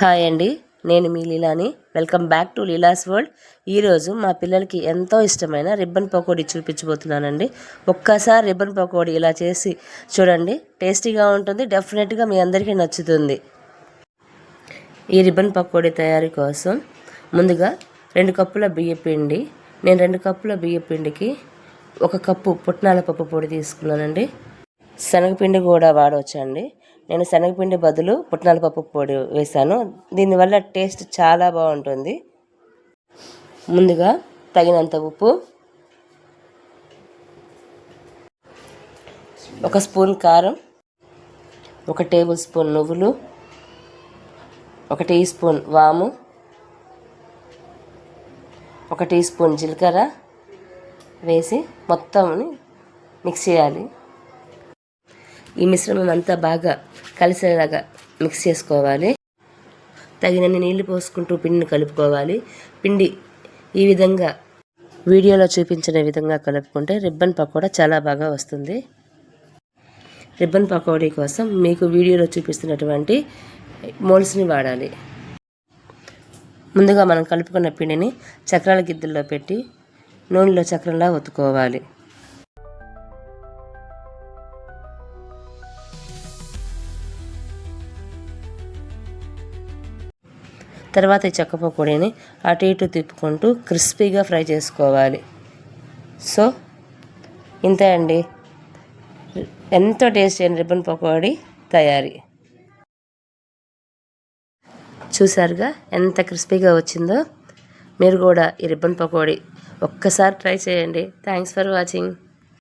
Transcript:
Hi అండి నేను మీ లీలాని. Welcome back to Leela's world. ఈరోజు మా పిల్లలకి ఎంతో ఇష్టమైన రిబ్బన్ పకోడీ చూపించబోతున్నానండి. ఒక్కసారి రిబ్బన్ పకోడీ ఇలా చేసి చూడండి టేస్టీగా ఉంటుంది డెఫినెట్గా మీ అందరికీ నచ్చుతుంది. ఈ రిబ్బన్ పకోడీ తయారీ కోసం ముందుగా రెండు కప్పుల బియ్య పిండి నేను రెండు కప్పుల బియ్య పిండికి ఒక కప్పు పుట్నాల పప్పు పొడి తీసుకున్నానండి. శనగపిండి కూడా వాడవచ్చండి. నేను శనగపిండి బదులు పుట్నాల పప్పు పొడి వేశాను. దీనివల్ల టేస్ట్ చాలా బాగుంటుంది. ముందుగా తగినంత ఉప్పు ఒక స్పూన్ కారం ఒక టేబుల్ స్పూన్ నువ్వులు ఒక టీ స్పూన్ వాము ఒక టీ స్పూన్ జీలకర్ర వేసి మొత్తం మిక్స్ చేయాలి. ఈ మిశ్రమం అంతా బాగా కలిసేలాగా మిక్స్ చేసుకోవాలి. తగినన్ని నీళ్ళు పోసుకుంటూ పిండిని కలుపుకోవాలి. పిండి ఈ విధంగా వీడియోలో చూపించిన విధంగా కలుపుకుంటే రిబ్బన్ పకోడా చాలా బాగా వస్తుంది. రిబ్బన్ పకోడీ కోసం మీకు వీడియోలో చూపిస్తున్నటువంటి మోల్స్ని వాడాలి. ముందుగా మనం కలుపుకున్న పిండిని చక్రాల గిద్దెల్లో పెట్టి నూనెలో చక్రంలా ఒత్తుకోవాలి. తర్వాత ఈ చెక్క పకోడీని అటు ఇటు తిప్పుకుంటూ క్రిస్పీగా ఫ్రై చేసుకోవాలి. సో ఇంతే అండి. ఎంతో టేస్ట్ అయిన రిబ్బన్ పకోడీ తయారీ. చూసారుగా ఎంత క్రిస్పీగా వచ్చిందో? మీరు కూడా ఈ రిబ్బన్ పకోడీ ఒక్కసారి ట్రై చేయండి. Thanks for watching.